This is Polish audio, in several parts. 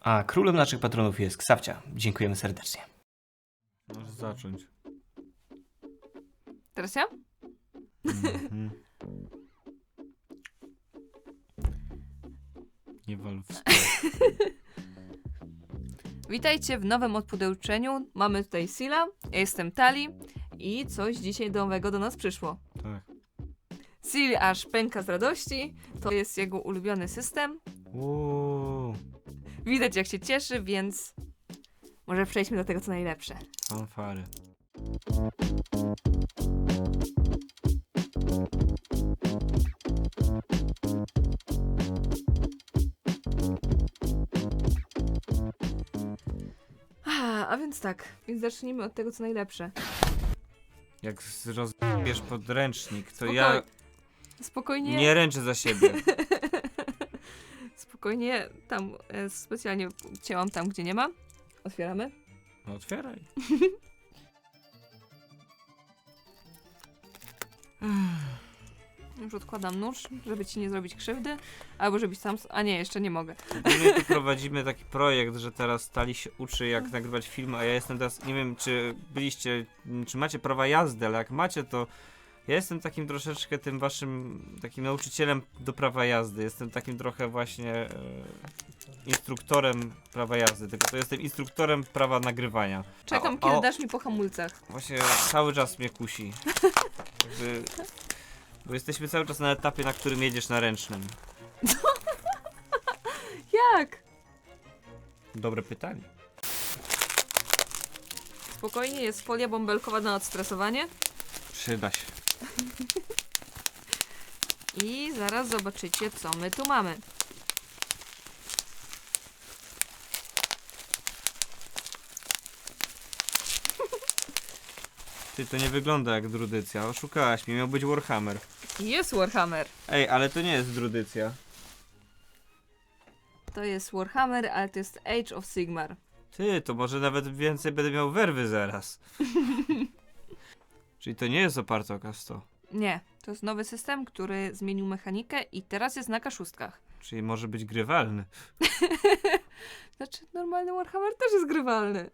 A królem naszych patronów jest Ksawcia. Dziękujemy serdecznie. Możesz zacząć. Teraz ja? Mhm. Nie wal w Witajcie w nowym odpudełczeniu. Mamy tutaj Sila, ja jestem Tali i coś dzisiaj nowego do nas przyszło. Tak. Sil aż pęka z radości. To jest jego ulubiony system. Uuu, Widać jak się cieszy, więc może przejdźmy do tego co najlepsze. fanfary. A, a więc tak, więc zacznijmy od tego co najlepsze. Jak rozbierz podręcznik, to ja Spokojnie. nie ręczę za siebie. Spokojnie, tam e, specjalnie cięłam tam, gdzie nie ma. Otwieramy. No otwieraj. Już odkładam nóż, żeby ci nie zrobić krzywdy. Albo żebyś sam. A nie, jeszcze nie mogę. My tu prowadzimy taki projekt, że teraz Stali się uczy jak nagrywać film, a ja jestem teraz, nie wiem czy byliście, czy macie prawa jazdy, ale jak macie to ja jestem takim troszeczkę tym waszym, takim nauczycielem do prawa jazdy. Jestem takim trochę właśnie e, instruktorem prawa jazdy, tylko to jestem instruktorem prawa nagrywania. Czekam, A- kiedy a- dasz mi po hamulcach. Właśnie cały czas mnie kusi. Jakby, bo jesteśmy cały czas na etapie, na którym jedziesz na ręcznym. Jak? Dobre pytanie. Spokojnie, jest folia bąbelkowa na odstresowanie. Przyda się. I zaraz zobaczycie, co my tu mamy. Ty, to nie wygląda jak drudycja. Oszukałaś mnie, miał być Warhammer. Jest Warhammer. Ej, ale to nie jest drudycja. To jest Warhammer, ale to jest Age of Sigmar. Ty, to może nawet więcej będę miał werwy zaraz. Czyli to nie jest oparte o K100. Nie, to jest nowy system, który zmienił mechanikę i teraz jest na kaszustkach. Czyli może być grywalny. Znaczy, normalny Warhammer też jest grywalny.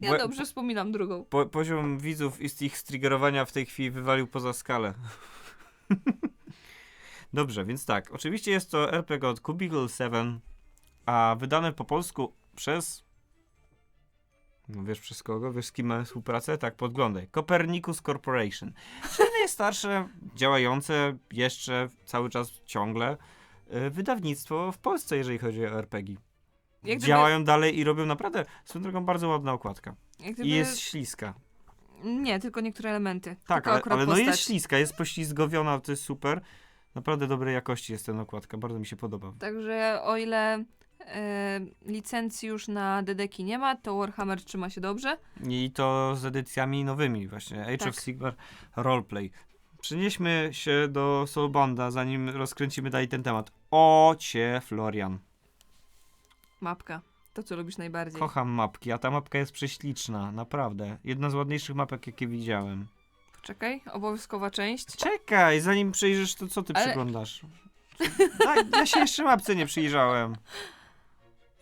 Ja Błe- dobrze wspominam drugą. Po, poziom widzów i z ich striggerowania w tej chwili wywalił poza skalę. Dobrze, więc tak. Oczywiście jest to RPG od Cubicle 7, a wydane po polsku przez... No wiesz przez kogo? Wiesz z kim mamy współpracę? Tak, podglądaj. Copernicus Corporation. Czyli najstarsze, działające jeszcze cały czas ciągle y, wydawnictwo w Polsce, jeżeli chodzi o RPG. Jak gdyby, Działają dalej i robią naprawdę, swoją drogą, bardzo ładna okładka. gdyby... I jest śliska. Nie, tylko niektóre elementy. Tak, ale, ale no postać. jest śliska, jest poślizgowiona, to jest super. Naprawdę dobrej jakości jest ten okładka, bardzo mi się podoba. Także o ile licencji już na Dedeki nie ma, to Warhammer trzyma się dobrze. I to z edycjami nowymi właśnie, Age Tak. of Sigmar Roleplay. Przenieśmy się do Soulbounda, zanim rozkręcimy dalej ten temat. O cie, Florian. Mapka. To, co lubisz najbardziej. Kocham mapki, a ta mapka jest prześliczna, naprawdę. Jedna z ładniejszych mapek, jakie widziałem. Poczekaj, obowiązkowa część. Czekaj, zanim przejrzysz, to co ty Ale- przeglądasz? Ja się jeszcze mapce nie przyjrzałem.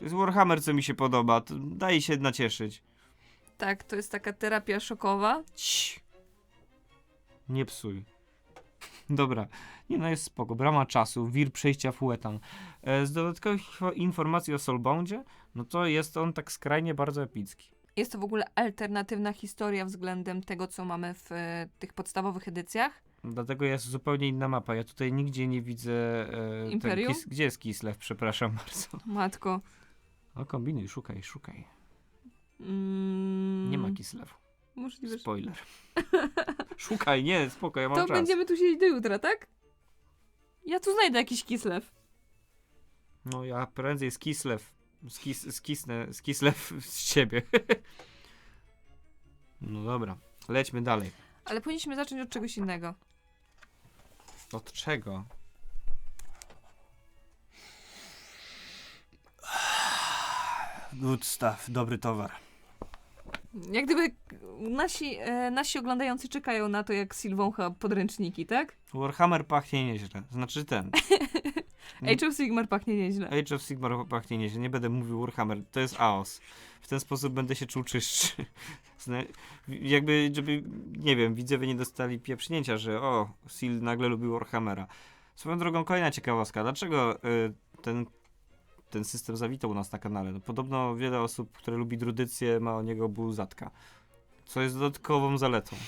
To jest Warhammer, co mi się podoba. To daj się nacieszyć. Tak, to jest taka terapia szokowa. Cii. Nie psuj. Dobra. Nie no, jest spoko. Brama czasu, wir przejścia Fuetan. E, z dodatkowych info- informacji o Soulboundzie, no to jest on tak skrajnie bardzo epicki. Jest to w ogóle alternatywna historia względem tego, co mamy w e, tych podstawowych edycjach. Dlatego jest zupełnie inna mapa. Ja tutaj nigdzie nie widzę... E, ten Imperium? Kis- gdzie jest Kislev? Przepraszam bardzo. Matko. O, kombinuj, szukaj, szukaj. Mm, Nie ma Kislevu. Możliwe, że... Spoiler. Szukaj, nie, spoko, ja mam To czas. będziemy tu siedzieć do jutra, tak? Ja tu znajdę jakiś kislew. No ja prędzej z Kislev, skis, skisnę, z Kislev z ciebie. no dobra, lećmy dalej. Ale powinniśmy zacząć od czegoś innego. Od czego? Good stuff, dobry towar. Jak gdyby nasi, e, nasi oglądający czekają na to, jak Sylwącha podręczniki, tak? Warhammer pachnie nieźle, znaczy ten. Age of Sigmar pachnie nieźle. Age of Sigmar pachnie nieźle, nie będę mówił Warhammer, to jest chaos. W ten sposób będę się czuł czystszy. Zna- Jakby, żeby, nie wiem, widzowie nie dostali pieprznięcia, że o, Seal nagle lubił Warhammera. Swoją drogą, kolejna ciekawostka. Dlaczego y, ten, ten system zawitał u nas na kanale? No, podobno wiele osób, które lubi drudycję, ma o niego ból zatka. Co jest dodatkową zaletą.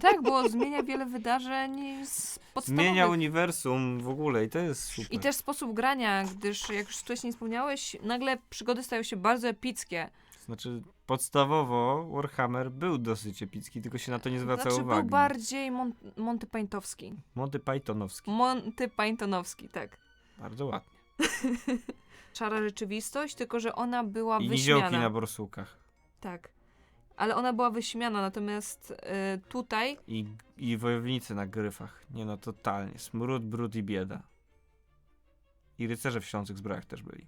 Tak, bo zmienia wiele wydarzeń z podstawowych. Zmienia uniwersum w ogóle i to jest super. I też sposób grania, gdyż jak już wcześniej wspomniałeś, nagle przygody stają się bardzo epickie. Znaczy, podstawowo Warhammer był dosyć epicki, tylko się na to nie zwracało Znaczy uwagi. był bardziej mon Monty Pythonowski. Monty Pythonowski. Monty Pythonowski, tak. Bardzo ładnie. Szara rzeczywistość, tylko że ona była I niziołki wyśmiana. na borsukach. Tak. Ale ona była wyśmiana, natomiast y, tutaj I, I wojownicy na gryfach. Nie no, totalnie. Smród, brud i bieda. I rycerze w ślących zbrojach też byli.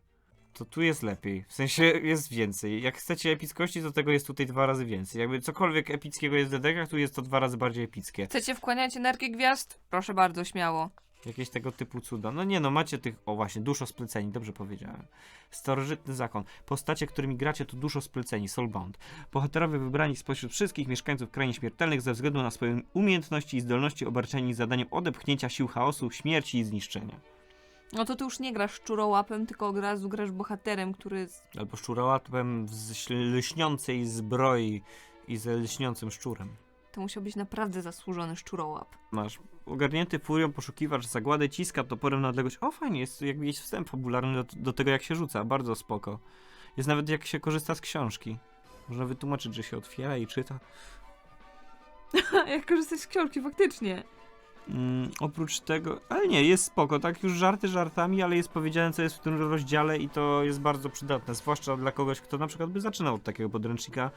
To tu jest lepiej. W sensie jest więcej. Jak chcecie epickości, to tego jest tutaj dwa razy więcej. Jakby cokolwiek epickiego jest w dedekach, tu jest to dwa razy bardziej epickie. chcecie wkłaniać energię gwiazd? Proszę bardzo, śmiało. Jakieś tego typu cuda. No nie no, macie tych, o właśnie, duszo spleceni, dobrze powiedziałem. Starożytny zakon. Postacie, którymi gracie to duszo spleceni, soulbound. Bohaterowie wybrani spośród wszystkich mieszkańców krain śmiertelnych ze względu na swoje umiejętności i zdolności obarczeni zadaniem odepchnięcia sił chaosu, śmierci i zniszczenia. No to ty już nie grasz szczurołapem, tylko od razu grasz bohaterem, który... z- Albo szczurołapem z lśniącej zbroi i ze lśniącym szczurem. To musiał być naprawdę zasłużony szczurołap. Masz ogarnięty furią poszukiwacz zagładę ciska toporem na odległość. O, fajnie, jest jakby jest wstęp fabularny do, do tego, jak się rzuca. Bardzo spoko. Jest nawet jak się korzysta z książki. Można wytłumaczyć, że się otwiera i czyta. Jak korzystać z książki, faktycznie. Mm, oprócz tego, ale nie, jest spoko, tak już żarty żartami, ale jest powiedziane, co jest w tym rozdziale i to jest bardzo przydatne, zwłaszcza dla kogoś, kto na przykład by zaczynał od takiego podręcznika,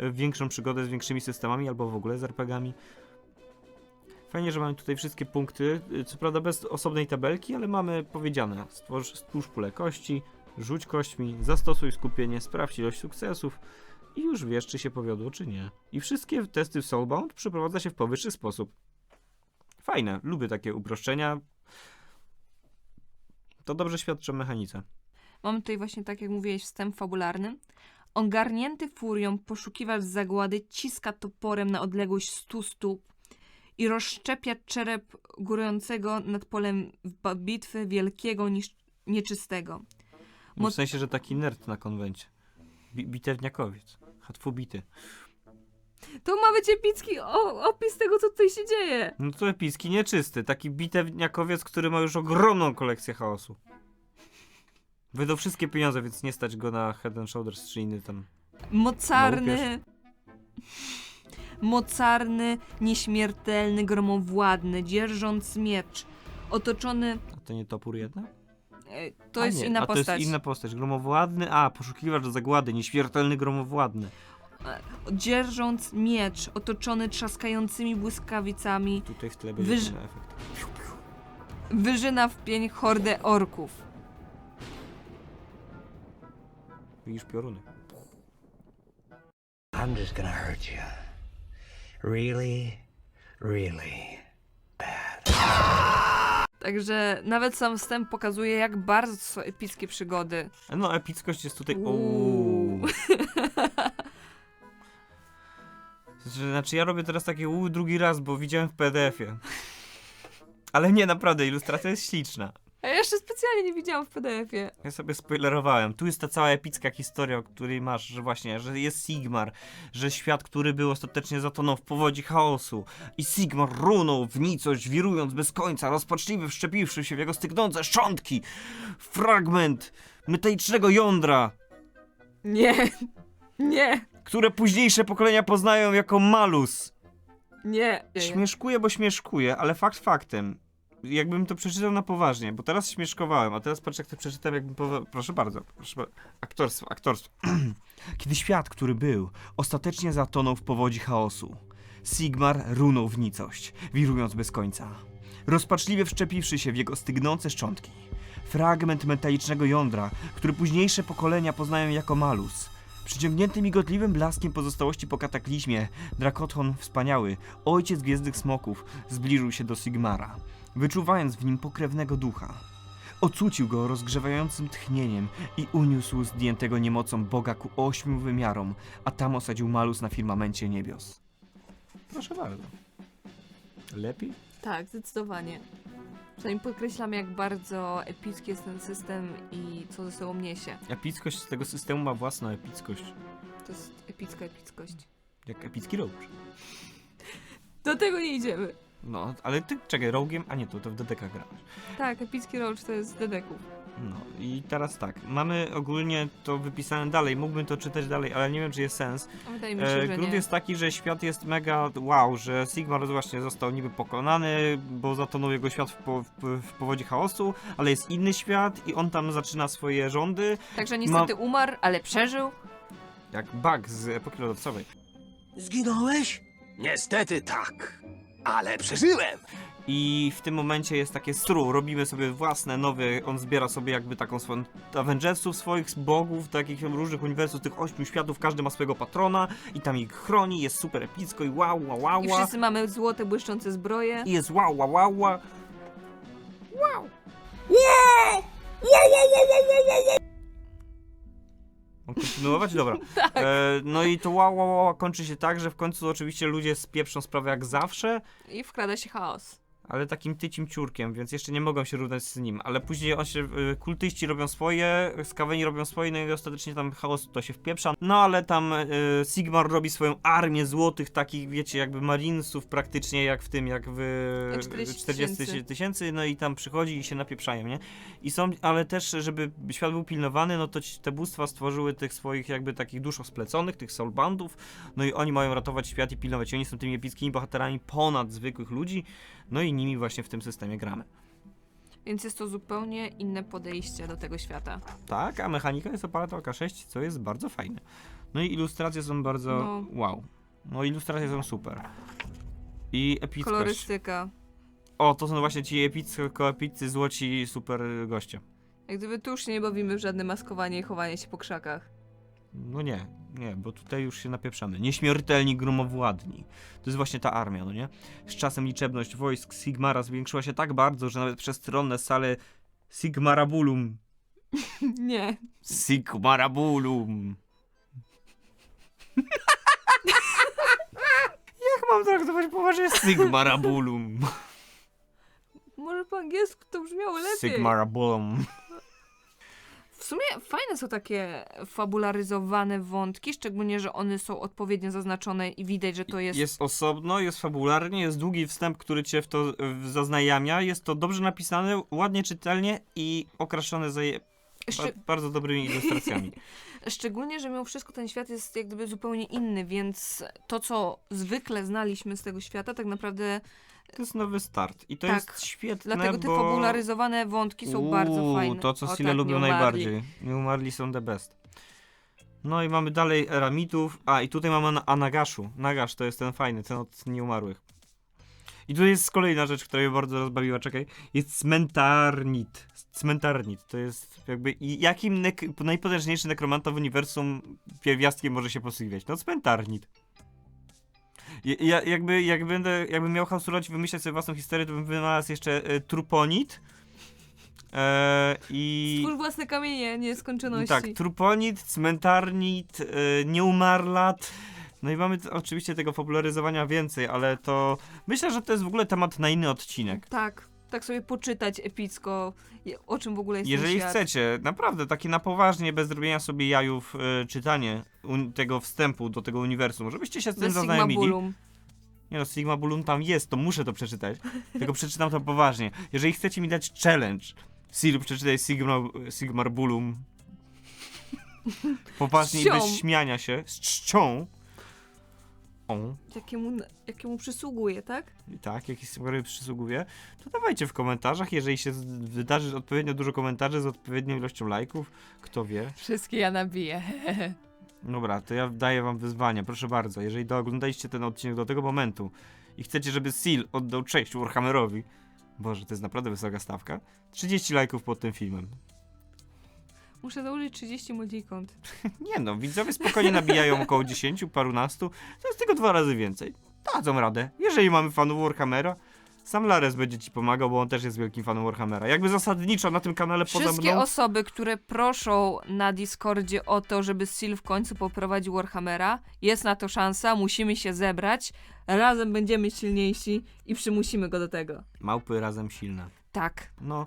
y, większą przygodę z większymi systemami albo w ogóle z RPGami. Fajnie, że mamy tutaj wszystkie punkty, y, co prawda bez osobnej tabelki, ale mamy powiedziane, stworz, stwórz pulę kości, rzuć kośćmi, zastosuj skupienie, sprawdź ilość sukcesów i już wiesz, czy się powiodło, czy nie. I wszystkie testy w Soulbound przeprowadza się w powyższy sposób. Fajne, lubię takie uproszczenia. To dobrze świadczy o mechanice. Mam tutaj właśnie, tak jak mówiłeś, wstęp fabularny. Ogarnięty furią poszukiwacz zagłady ciska toporem na odległość 100 stóp i rozszczepia czerep górującego nad polem bitwy wielkiego niż nieczystego. No Mo- w sensie, że taki nerd na konwencie. Bi bitewniakowiec. Hatwubity. To ma być epicki o- opis tego, co tutaj się dzieje. No to epicki nieczysty. Taki bitewniakowiec, który ma już ogromną kolekcję chaosu. Wydał wszystkie pieniądze, więc nie stać go na Head and Shoulders czy inny tam. Mocarny. Mocarny, nieśmiertelny, gromowładny, dzierżąc miecz. Otoczony. A to nie topór jedna? e, To A jest nie, inna a postać. to jest inna postać. Gromowładny, a poszukiwacz do zagłady, nieśmiertelny gromowładny. dzierżąc miecz, otoczony trzaskającymi błyskawicami, Tutaj w tle będzie Wyż- efekt. wyżyna w pień hordę orków. Widzisz pioruny. I'm just gonna hurt you. Really, really bad. Także nawet sam wstęp pokazuje, jak bardzo to są epickie przygody. No, epickość jest tutaj. Uuu. Uuu. Znaczy, ja robię teraz takie uuu drugi raz, bo widziałem w PDF-ie. Ale nie, naprawdę, ilustracja jest śliczna. A ja jeszcze specjalnie nie widziałam w PDF-ie. Ja sobie spoilerowałem. Tu jest ta cała epicka historia, o której masz, że właśnie, że jest Sigmar, że świat, który był ostatecznie zatonął w powodzi chaosu. I Sigmar runął w nicość, wirując bez końca, rozpaczliwy, wszczepiwszy się w jego stygnące szczątki. Fragment metalicznego jądra, Nie, nie, które późniejsze pokolenia poznają jako malus. nie. Śmieszkuję, bo śmieszkuję, ale fakt faktem. Jakbym to przeczytał na poważnie, bo teraz śmieszkowałem, a teraz patrz jak to przeczytam, jakbym powa- Proszę bardzo, proszę bardzo. Aktorstwo, aktorstwo. Kiedy świat, który był, ostatecznie zatonął w powodzi chaosu. Sigmar runął w nicość, wirując bez końca. Rozpaczliwie wszczepiwszy się w jego stygnące szczątki. Fragment metalicznego jądra, który późniejsze pokolenia poznają jako malus. Przyciągnięty migotliwym blaskiem pozostałości po kataklizmie, Drakothon wspaniały, ojciec gwiezdnych smoków, zbliżył się do Sigmara, wyczuwając w nim pokrewnego ducha. ocucił go rozgrzewającym tchnieniem i uniósł zdjętego niemocą Boga ku ośmiu wymiarom, a tam osadził malus na firmamencie niebios. Proszę bardzo. Lepiej? Tak, zdecydowanie. Przynajmniej podkreślam, jak bardzo epicki jest ten system i co ze sobą niesie. Epickość tego systemu ma własną epickość. To jest epicka epickość. Jak epicki rogue. Do tego nie idziemy. No, ale ty, czekaj, rogue'iem? A nie, to, to w DDK grałeś. Tak, epicki roach to jest dedeków. No i teraz tak, mamy ogólnie to wypisane dalej, mógłbym to czytać dalej, ale nie wiem czy jest sens. A Wydaje mi się, E, że grunt nie. jest taki, że świat jest mega wow, że Sigmar właśnie został niby pokonany, bo zatonął jego świat w, po, w, w powodzi chaosu, ale jest inny świat i on tam zaczyna swoje rządy, Także niestety umarł, ale przeżył. jak Bug z epoki lodowcowej. Zginąłeś? Niestety tak, ale przeżyłem. I w tym momencie jest takie stru, robimy sobie własne, nowe, on zbiera sobie jakby taką swoją Avengersów, swoich bogów, takich różnych uniwersów, tych ośmiu światów, każdy ma swojego patrona i tam ich chroni, jest super epicko i wow, wow, wow, I wow. wszyscy mamy złote, błyszczące zbroje. I jest wow, wow, wow, wow. Mam kontynuować? Dobra. E, no i to wow, wow, wow kończy się tak, że w końcu oczywiście ludzie spieprzą sprawę jak zawsze, I wkrada się chaos. Ale takim tycim ciurkiem, więc jeszcze nie mogą się równać z nim. Ale później on się, y, kultyści robią swoje, skaweni robią swoje, no i ostatecznie tam chaos to się wpieprza. No ale tam y, Sigmar robi swoją armię złotych, takich wiecie, jakby marinesów praktycznie, jak w tym, jak w 40 40 tysięcy, no i tam przychodzi i się napieprzają, nie? I są, ale też, żeby świat był pilnowany, no to ci, te bóstwa stworzyły tych swoich jakby takich dusz spleconych, tych soulbandów, no i oni mają ratować świat i pilnować. I oni są tymi epickimi bohaterami ponad zwykłych ludzi, no i nimi właśnie w tym systemie gramy. Więc jest to zupełnie inne podejście do tego świata. Tak, a mechanika jest oparta o K6, co jest bardzo fajne. No i ilustracje są bardzo No. wow. No ilustracje są super. I epickość. Kolorystyka. O, to są właśnie ci epicko epicy, złoci, super goście. Jak gdyby tu już się nie bawimy w żadne maskowanie i chowanie się po krzakach. No nie, nie, bo tutaj już się napieprzamy. Nieśmiertelni gromowładni. To jest właśnie ta armia, no nie? Z czasem liczebność wojsk Sigmara zwiększyła się tak bardzo, że nawet przestronne sale Sigmarabulum. Nie. Sigmarabulum. Jak mam traktować poważnie Sigmarabulum? Może po angielsku to brzmiało lepiej. Sigmarabulum. W sumie fajne są takie fabularyzowane wątki, szczególnie, że one są odpowiednio zaznaczone i widać, że to jest... Jest osobno, jest fabularnie, jest długi wstęp, który cię w to w- zaznajamia. Jest to dobrze napisane, ładnie czytelnie i okraszone za je, Szcz- ba, bardzo dobrymi ilustracjami. Szczególnie, że mimo wszystko ten świat jest jak gdyby zupełnie inny, więc to, co zwykle znaliśmy z tego świata, tak naprawdę To jest nowy start i to Tak, jest świetne, dlatego te bo... fabularyzowane wątki są bardzo Uuu, fajne. To, co O Sile tak, lubią nie najbardziej. Nie umarli są the best. No i mamy dalej Eramitów. A, i tutaj mamy na- Anagaszu. Nagasz to jest ten fajny, ten od nieumarłych. I tu jest kolejna rzecz, która mnie bardzo rozbawiła, czekaj. Jest cmentarnit. Cmentarnit. To jest jakby... Jakim nek- najpotężniejszy nekromanta w uniwersum pierwiastkiem może się posługiwać? No cmentarnit. Ja, ja jakby, jak będę, jakbym miał hausurować i wymyślać sobie własną historię, to bym wynalazł jeszcze e, truponit. E, I... Stwórz własne kamienie nieskończoności. Tak, truponit, cmentarnit, e, nieumarlat. No i mamy t- oczywiście tego popularyzowania więcej, ale to myślę, że to jest w ogóle temat na inny odcinek. tak, tak sobie poczytać epicko, o czym w ogóle jest Jeżeli świat. chcecie, naprawdę, takie na poważnie, bez zrobienia sobie jajów, e, czytanie tego wstępu do tego uniwersum, żebyście się z tym Ze Sigma zaznajomili. Bulum. Nie no, Sigma Bulum tam jest, to muszę to przeczytać. Tylko przeczytam to poważnie. Jeżeli chcecie mi dać challenge, Sil, przeczytaj Sigma, Sigmar Bulum. Poważnie i bez śmiania się, z czcią. Jakiemu, jakiemu przysługuje, tak? i tak, jakiś Sigmar przysługuje, to dawajcie w komentarzach, jeżeli się wydarzy odpowiednio dużo komentarzy z odpowiednią ilością lajków, kto wie. Wszystkie ja nabiję. Dobra, to ja daję wam wyzwanie, proszę bardzo. Jeżeli dooglądaliście ten odcinek do tego momentu i chcecie, żeby Seal oddał cześć Warhammerowi, Boże, to jest naprawdę wysoka stawka, 30 lajków pod tym filmem. Muszę założyć 30 modikont. Nie no, widzowie spokojnie nabijają około 10, parunastu, to jest tylko dwa razy więcej. Dadzą radę. Jeżeli mamy fanów Warhammera, Sam Lares będzie ci pomagał, bo on też jest wielkim fanem Warhammera. Jakby zasadniczo na tym kanale poza Wszystkie mną... osoby, które proszą na Discordzie o to, żeby Sil w końcu poprowadził Warhammera, jest na to szansa, musimy się zebrać, razem będziemy silniejsi i przymusimy go do tego. Małpy razem silne. Tak. No,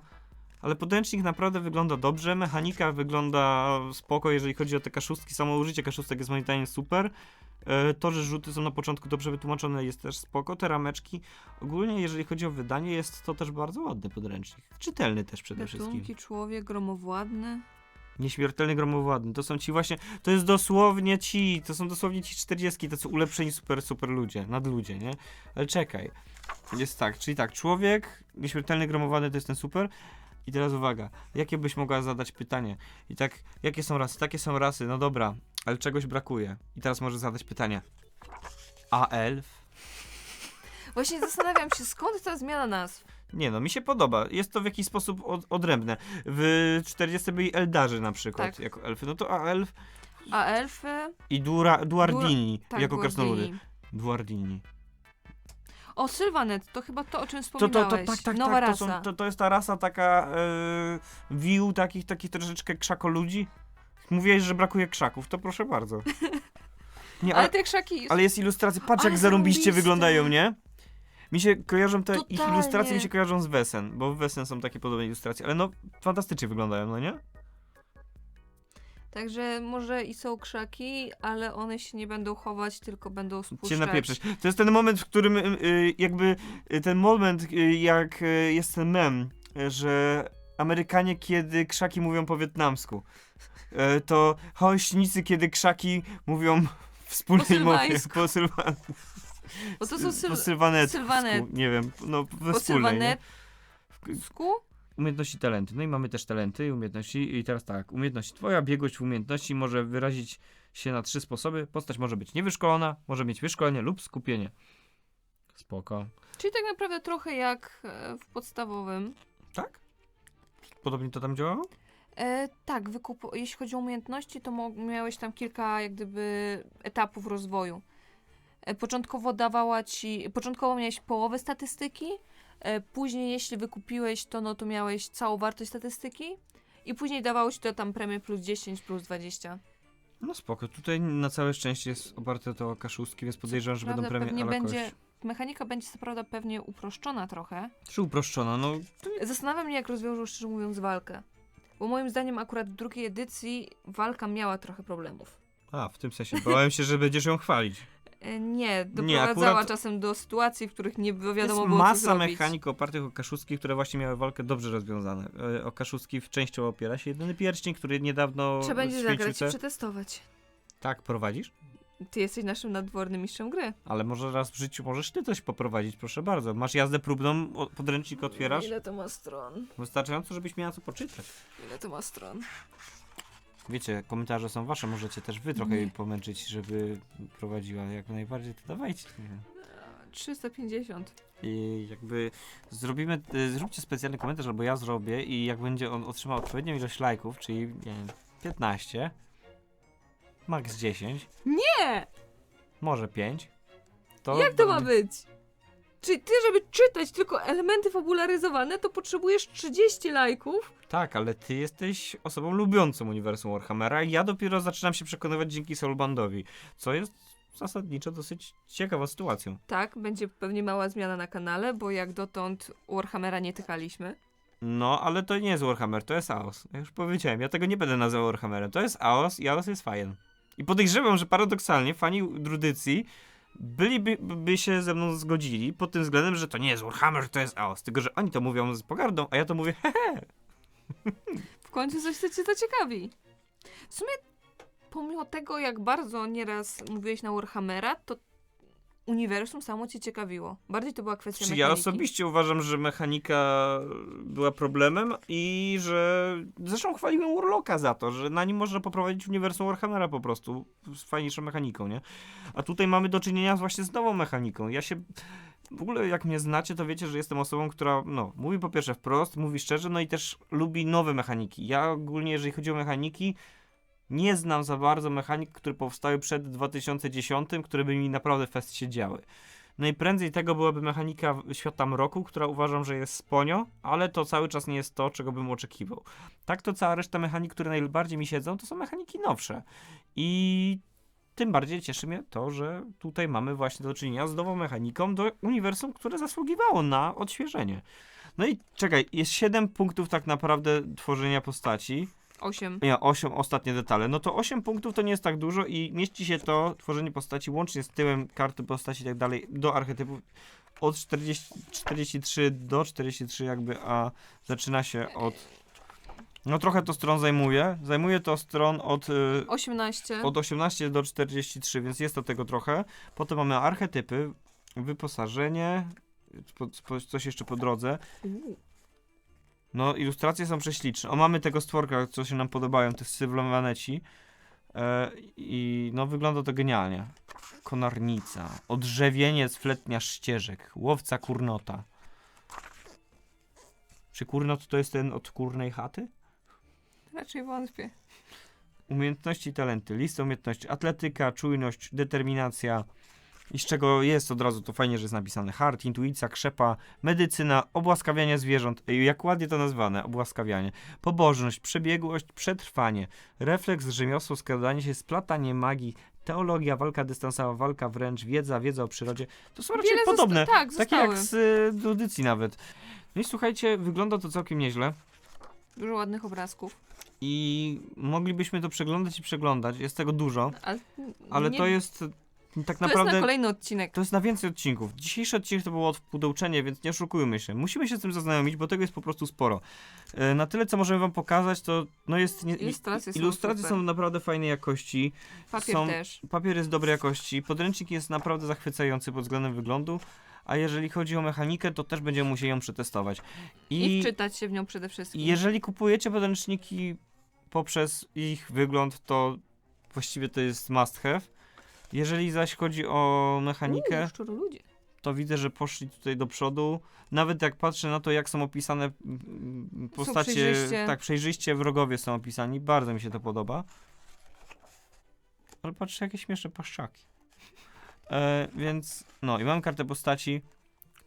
ale podręcznik naprawdę wygląda dobrze, mechanika wygląda spoko, jeżeli chodzi o te kaszustki, samo użycie kaszustek jest moim zdaniem super. E, To, że rzuty są na początku dobrze wytłumaczone jest też spoko, te rameczki. Ogólnie jeżeli chodzi o wydanie jest to też bardzo ładny podręcznik. Czytelny też przede wszystkim. Gatunki, człowiek, gromowładny. Nieśmiertelny gromowładny. To są ci właśnie, to jest dosłownie ci, to są dosłownie ci 40, to są ulepszeni super, super ludzie, nadludzie, nie? Ale czekaj. Jest tak, czyli tak, człowiek, nieśmiertelny gromowładny to jest ten super. I teraz uwaga, jakie byś mogła zadać pytanie? I tak, jakie są rasy? Takie są rasy, no dobra, ale czegoś brakuje. I teraz możesz zadać pytanie. A elf? Właśnie zastanawiam się, skąd ta zmiana nazw? Nie no, mi się podoba. Jest to w jakiś sposób od, odrębne. W 40 byli Eldarzy na przykład, Tak. jako elfy. No to a elf A elfy? i Dura, Duardini Tak, jako krasnoludy. Duardini. O, Sylvanet, to chyba to, o czym To, wspominałeś. to, to, tak, tak, Nowa tak. To, rasa. są, to, to jest ta rasa taka e, wił, takich, takich troszeczkę krzakoludzi. Mówiłeś, że brakuje krzaków, to proszę bardzo. Nie, Ale ale, te krzaki... ale jest ilustracja. Patrz, Ale jak zarąbiście zarąbiste. wyglądają, nie? Mi się kojarzą te ich Totalnie. ilustracje, mi się kojarzą z Wesen, bo w Wesen są takie podobne ilustracje, ale no fantastycznie wyglądają, no nie? Także może i są krzaki, ale one się nie będą chować, tylko będą spuszczać. Cię napieprzeć. To jest ten moment, w którym y, y, jakby y, ten moment, y, jak y, jest ten mem, y, że Amerykanie, kiedy krzaki mówią po wietnamsku, y, to chaośnicy, kiedy krzaki mówią w wspólnej Po mowie. Po sylwan... Bo to są syl... po sylwanet. Nie wiem, no we po wspólnej. nie? sylwanecku? Umiejętności, talenty. No i mamy też talenty i umiejętności. I teraz tak, umiejętność. Twoja biegłość w umiejętności może wyrazić się na trzy sposoby. Postać może być niewyszkolona, może mieć wyszkolenie lub skupienie. Spoko. Czyli tak naprawdę trochę jak e, w podstawowym. Tak? Podobnie to tam działało? E, tak, wykup... jeśli chodzi o umiejętności, to miałeś tam kilka jak gdyby etapów rozwoju. E, początkowo dawała ci, początkowo miałeś połowę statystyki, później jeśli wykupiłeś to, no to miałeś całą wartość statystyki i później dawało ci to tam premię plus 10, plus 20. No spoko. Tutaj na całe szczęście jest oparte to o kaszustki, więc podejrzewam, że będą Prawda, premie pewnie ala będzie, mechanika będzie co prawda pewnie uproszczona trochę. Czy uproszczona? No Zastanawiam mnie, jak rozwiążą szczerze mówiąc walkę. Bo moim zdaniem akurat w drugiej edycji walka miała trochę problemów. A, w tym sensie. Bałem się, że będziesz ją chwalić. E, Nie, doprowadzała akurat- czasem do sytuacji, w których nie wiadomo jest było, co masa zrobić. mechanik opartych o kaszustki, które właśnie miały walkę dobrze rozwiązane. E, O kaszustki w częścią opiera się jedyny pierścień, który niedawno Trzeba będzie zagrać i te- przetestować. Tak, prowadzisz? Ty jesteś naszym nadwornym mistrzem gry. Ale może raz w życiu możesz ty coś poprowadzić, proszę bardzo. Masz jazdę próbną, o- podręcznik otwierasz. Ile to ma stron? Wystarczająco, żebyś miała co poczytać. Ile to ma stron? Wiecie, komentarze są wasze, możecie też wy trochę jej pomęczyć, żeby prowadziła. Jak najbardziej to dawajcie. 350. I jakby zrobimy, y, zróbcie specjalny komentarz, albo ja zrobię i jak będzie on otrzymał odpowiednią ilość lajków, czyli nie wiem, 15, max 10, Nie! może 5, to... Jak to ma być? Czyli ty, żeby czytać tylko elementy fabularyzowane, to potrzebujesz 30 lajków? Tak, ale ty jesteś osobą lubiącą uniwersum Warhammera i ja dopiero zaczynam się przekonywać dzięki Soulbandowi, co jest zasadniczo dosyć ciekawą sytuacją. Tak, będzie pewnie mała zmiana na kanale, bo jak dotąd Warhammera nie tykaliśmy. No, ale to nie jest Warhammer, to jest Aos. Ja już powiedziałem, ja tego nie będę nazywał Warhammerem. To jest Aos i Aos jest fajny. I podejrzewam, że paradoksalnie fani drudycji byliby by się ze mną zgodzili pod tym względem, że to nie jest Warhammer, to jest Aos. Tylko, że oni to mówią z pogardą, a ja to mówię hehe. W końcu coś, co cię zaciekawi. W sumie, pomimo tego, jak bardzo nieraz mówiłeś na Warhammera, to uniwersum samo cię ciekawiło. Bardziej to była kwestia Czy mechaniki. ja osobiście uważam, że mechanika była problemem i że zresztą chwaliłem Urloka za to, że na nim można poprowadzić uniwersum Warhammera po prostu z fajniejszą mechaniką, nie? A tutaj mamy do czynienia właśnie z nową mechaniką. Ja się w ogóle jak mnie znacie, to wiecie, że jestem osobą, która no, mówi po pierwsze wprost, mówi szczerze, no i też lubi nowe mechaniki. Ja ogólnie, jeżeli chodzi o mechaniki, nie znam za bardzo mechanik, które powstały przed 2010, które by mi naprawdę fest się działy. Najprędzej tego byłaby mechanika świata mroku, która uważam, że jest sponio, ale to cały czas nie jest to, czego bym oczekiwał. Tak to cała reszta mechanik, które najbardziej mi siedzą, to są mechaniki nowsze. I tym bardziej cieszy mnie to, że tutaj mamy właśnie do czynienia z nową mechaniką do uniwersum, które zasługiwało na odświeżenie. No i czekaj, jest 7 punktów tak naprawdę tworzenia postaci. Osiem. Nie, 8 ostatnie detale. No to 8 punktów to nie jest tak dużo i mieści się to tworzenie postaci łącznie z tyłem karty postaci i tak dalej do archetypów od 40, 43 do 43 jakby, a zaczyna się od no trochę to stron zajmuje. Zajmuje to stron od, y, Osiemnaście. od 18 do 43, więc jest to tego trochę. Potem mamy archetypy, wyposażenie, po, po, coś jeszcze po drodze. No, ilustracje są prześliczne. O, mamy tego stworka, co się nam podobają, te syblomaneci. E, I no, wygląda to genialnie. Konarnica, odrzewieniec fletniarz ścieżek, łowca kurnota. Czy kurnot to jest ten od kurnej chaty? Raczej wątpię. Umiejętności i talenty, lista umiejętności, atletyka, czujność, determinacja. I z czego jest od razu, to fajnie, że jest napisane. Hart, intuicja, krzepa, medycyna, obłaskawianie zwierząt. Ej, jak ładnie to nazwane, obłaskawianie. Pobożność, przebiegłość, przetrwanie, refleks, rzemiosło, skradanie się, splatanie magii, teologia, walka dystansowa, walka wręcz, wiedza, wiedza o przyrodzie. To są raczej Wiele podobne. Zosta- tak, takie jak z y, audycji nawet. No i słuchajcie, wygląda to całkiem nieźle. Dużo ładnych obrazków. I moglibyśmy to przeglądać i przeglądać. Jest tego dużo. Ale, Ale nie, to jest tak To jest naprawdę. na kolejny odcinek. To jest na więcej odcinków. Dzisiejszy odcinek to było odpudełczenie, więc nie oszukujmy się. Musimy się z tym zaznajomić, bo tego jest po prostu sporo. E, Na tyle, co możemy wam pokazać, to no jest... Nie, Ilustracje są ilustracje super. są naprawdę fajnej jakości. Papier są- też. Papier jest dobrej jakości. Podręcznik jest naprawdę zachwycający pod względem wyglądu. A jeżeli chodzi o mechanikę, to też będziemy musieli ją przetestować. I, wczytać się w nią przede wszystkim. I jeżeli kupujecie podręczniki poprzez ich wygląd, to właściwie to jest must have. Jeżeli zaś chodzi o mechanikę, Uuu, ludzie. to widzę, że poszli tutaj do przodu. Nawet jak patrzę na to, jak są opisane mm, postacie, przejrzyście. tak, przejrzyście wrogowie są opisani, bardzo mi się to podoba. Ale patrzę, jakie śmieszne paszczaki. E, więc, no i mam kartę postaci.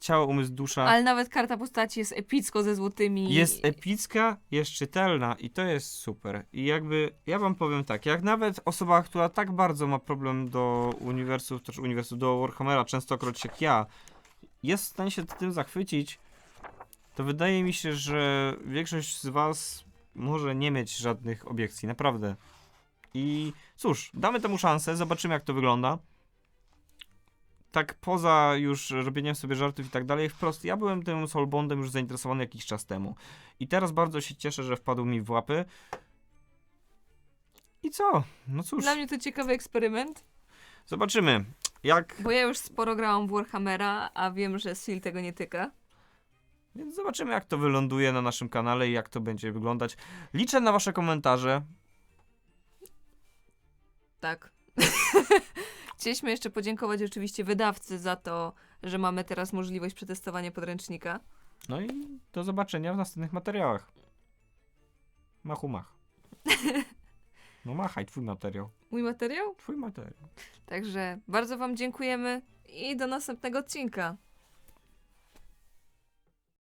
Ciało, umysł, dusza. Ale nawet karta postaci jest epicko ze złotymi. Jest epicka, jest czytelna i to jest super. I jakby, ja wam powiem tak, jak nawet osoba, która tak bardzo ma problem do uniwersów, też uniwersów do Warhammera, częstokroć jak ja, jest w stanie się tym zachwycić, to wydaje mi się, że większość z was może nie mieć żadnych obiekcji, naprawdę. I cóż, damy temu szansę, zobaczymy jak to wygląda. Tak poza już robieniem sobie żartów i tak dalej, wprost, ja byłem tym Soulbondem już zainteresowany jakiś czas temu. I teraz bardzo się cieszę, że wpadł mi w łapy. I co? No cóż, Dla mnie to ciekawy eksperyment, zobaczymy. Jak. bo ja już sporo grałam w Warhammera, a wiem, że Sil tego nie tyka. Więc zobaczymy, jak to wyląduje na naszym kanale i jak to będzie wyglądać. Liczę na Wasze komentarze. Tak. Chcieliśmy jeszcze podziękować oczywiście wydawcy za to, że mamy teraz możliwość przetestowania podręcznika. No i do zobaczenia w następnych materiałach. Machu mach. No machaj, twój materiał. Mój materiał? Twój materiał. Także bardzo Wam dziękujemy i do następnego odcinka.